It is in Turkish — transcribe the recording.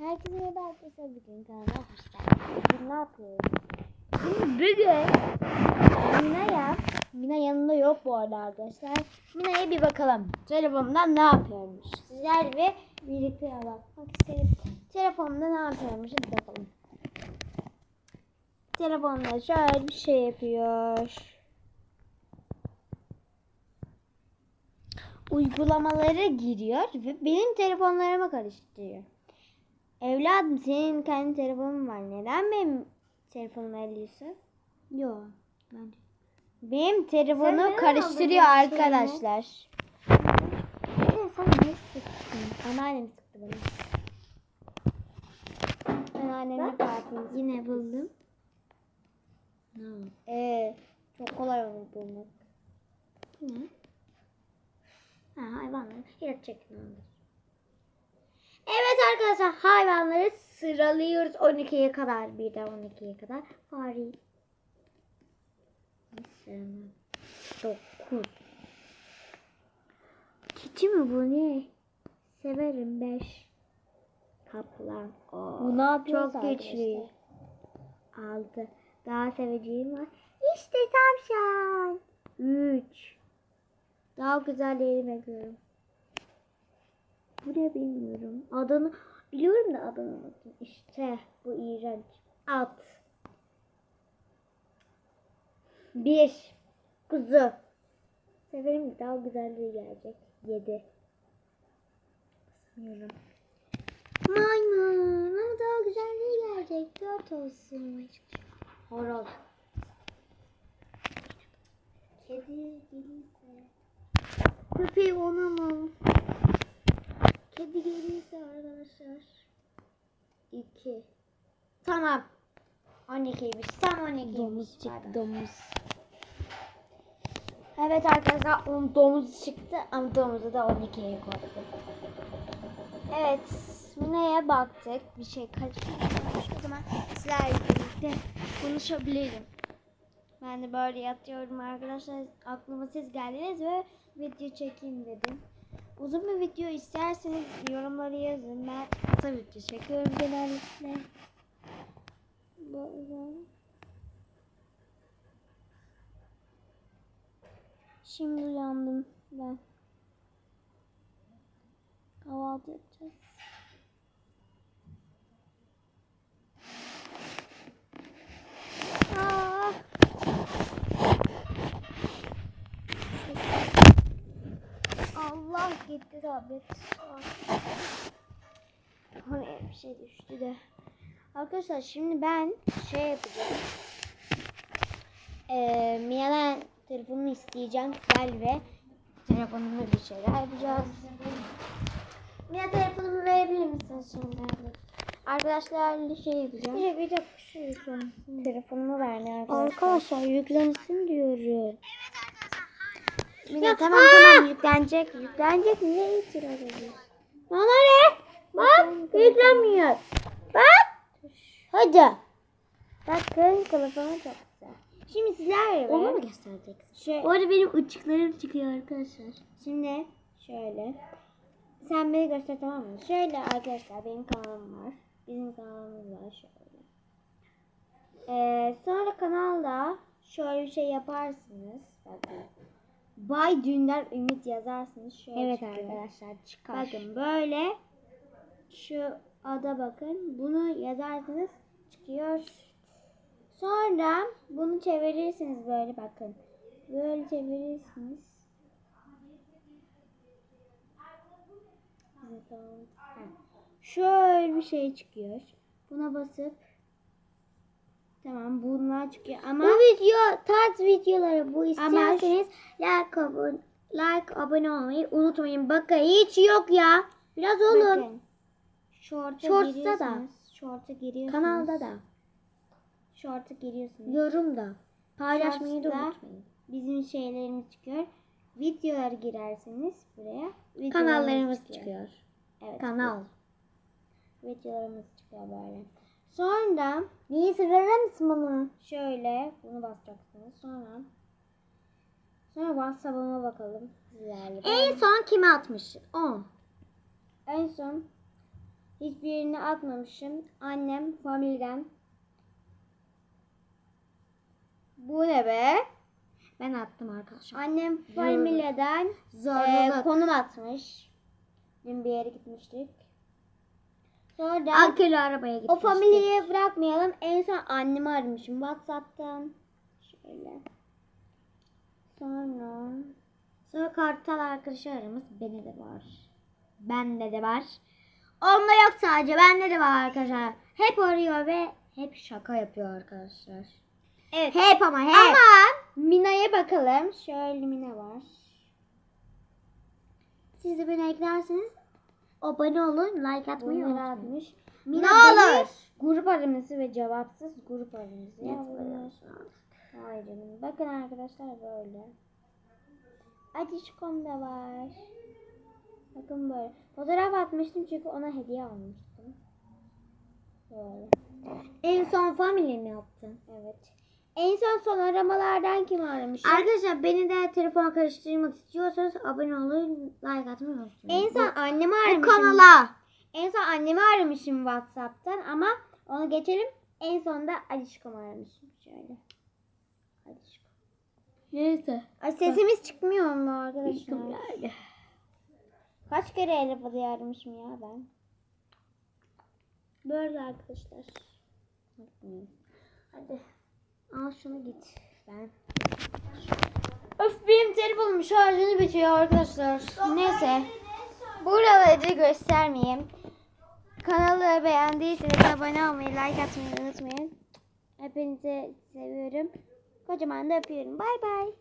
Herkese merhaba arkadaşlar. Bugün kanalıma hoş geldiniz. Bugün ne yapıyoruz? Bugün bugün Mina'ya, Mina yanında yok bu arada arkadaşlar. Mina'ya bir bakalım. Telefonumdan ne yapıyormuş? Sizler ve birlikte bakmak istedim. Telefonumda ne yapıyormuş? Hadi bakalım. Telefonda şöyle bir şey yapıyor. Uygulamalara giriyor ve benim telefonlarıma karıştırıyor. Evladım senin kendi telefonun var. Neden benim telefonumu alıyorsun? Yok. Ben benim telefonu karıştırıyor arkadaşlar. Evet, sana ne sıktın? Anneannem sıktı beni. Anneannemle kartını Yine buldum. Ee, çok kolay onu bulmak. Ne? Ha hayvanları gerçekten alır. Evet arkadaşlar hayvanları sıralıyoruz 12'ye kadar. Birden 12'ye kadar. Sevmem. Dokuz. Keçi mi bu ne? Severim 5. Kaplan. Bu ne yapıyor? Çok güçlü. 6. Daha seveceğim var. İşte tavşan. 3. Daha güzelleri bekliyorum. Bu ne bilmiyorum. Adını biliyorum da adını unuttum. İşte bu iğrenç. At. Bir. Kuzu. Severim daha güzelliği gelecek. Yedi. Sanıyorum. Maymun. Ama daha güzelliği gelecek. Dört olsun. Horoz. Kedi gelirse. Köpeği Kedi gelirse arkadaşlar. İki. Tamam. 12'ymiş. Tam 12'ymiş. Domuz çıktı domuz. Evet arkadaşlar onun domuz çıktı ama domuzu da 12'ye koydum. Evet Mine'ye baktık. Bir şey kaçırmamış. O zaman sizlerle birlikte konuşabilirim. Ben de böyle yatıyorum arkadaşlar. Aklıma siz geldiniz ve video çekeyim dedim. Uzun bir video isterseniz yorumları yazın. Ben kısa video çekiyorum genellikle. Şimdi uyandım ben. Kahvaltı yapacağız. Aa! Allah tablet. Hani bir şey düştü de. Arkadaşlar şimdi ben şey yapacağım. Ee, Mia'dan telefonunu isteyeceğim. Gel ve telefonumla bir şeyler yapacağız. Mia telefonumu verebilir misin şimdi? Arkadaşlarla şey yapacağım. Bir bir dakika şu şu an. Telefonumu ver ne arkadaşlar. Arkadaşlar yüklensin diyorum. Mia tamam tamam yüklenecek. Yüklenecek. Niye itiraz ediyorsun? Bana ne? Bak yüklenmiyor. Bak. Hadi. Bakın telefonu çok güzel. Şimdi sizlerle Onu mu göstereceksin? Şey, Bu arada benim ışıklarım çıkıyor arkadaşlar. Şimdi şöyle. Sen beni göster tamam mı? Şöyle arkadaşlar benim kanalım var. Bizim kanalımız var şöyle. Ee, sonra kanalda şöyle bir şey yaparsınız. Bakın. Bay Dündar Ümit yazarsınız. Şöyle Evet çıkıyor. arkadaşlar çıkar. Bakın böyle şu ada bakın. Bunu yazarsınız çıkıyor. Sonra bunu çevirirsiniz böyle bakın. Böyle çevirirsiniz. Şöyle bir şey çıkıyor. Buna basıp Tamam bunlar çıkıyor ama Bu video tarz videoları bu isterseniz like abone, like abone olmayı unutmayın. Bakın hiç yok ya. Biraz olun. Bakın. Short'a Shorts'ta da. Short'a giriyorsunuz. Kanalda da. Short'a giriyorsunuz. Yorumda. Paylaşmayı da unutmayın. Bizim şeylerimiz çıkıyor. Videolara girerseniz buraya. videolarımız Kanallarımız çıkıyor. Evet. Kanal. Videolarımız çıkıyor böyle. Sonra Niye sırar mısın bana? şöyle bunu basacaksınız. Sonra sonra WhatsApp'ıma bakalım. Sizlerle. En son kime atmış? 10. En son Hiçbirini atmamışım. Annem Family'den. Bu ne be? Ben attım arkadaşlar. Annem Zorluluk. e, konum atmış. Dün bir yere gitmiştik. Sonra Akülü arabaya gitmiştik. o Family'yi bırakmayalım. En son annemi aramışım WhatsApp'tan. Şöyle. Sonra Sonra kartal arkadaşı aramız beni de var. Bende de var. Onda yok sadece bende de var arkadaşlar. Hep arıyor ve hep şaka yapıyor arkadaşlar. Evet. Hep ama hep. Ama Mina'ya bakalım. Şöyle Mina var. Siz de beni eklerseniz abone olun, like atmayı unutmayın. atmış. Ne olur? Grup aramızı ve cevapsız grup aramızı Evet, yapmış. Hayır canım. Bakın arkadaşlar böyle. Acişkom da var. Bakın böyle. Fotoğraf atmıştım çünkü ona hediye almıştım. Böyle. En son family mi yaptın? Evet. En son son aramalardan kim aramışım? Arkadaşlar beni de telefona karıştırmak istiyorsanız abone olun, like atmayı unutmayın. en son annemi Bu aramışım. kanala. En son annemi aramışım Whatsapp'tan ama onu geçelim. En son da Alişkom'u aramışım. Şöyle. Alişkom. Neyse. Ay sesimiz çıkmıyor mu arkadaşlar? Kaç kere Elif Ada'yı aramışım ya ben. Böyle arkadaşlar. Hadi. Al şunu git. Ben. Öf benim telefonum şarjını bitiyor arkadaşlar. Neyse. Buraları göstermeyeyim. Kanalı beğendiyseniz abone olmayı, like atmayı unutmayın. Hepinizi seviyorum. Kocaman da öpüyorum. Bay bay.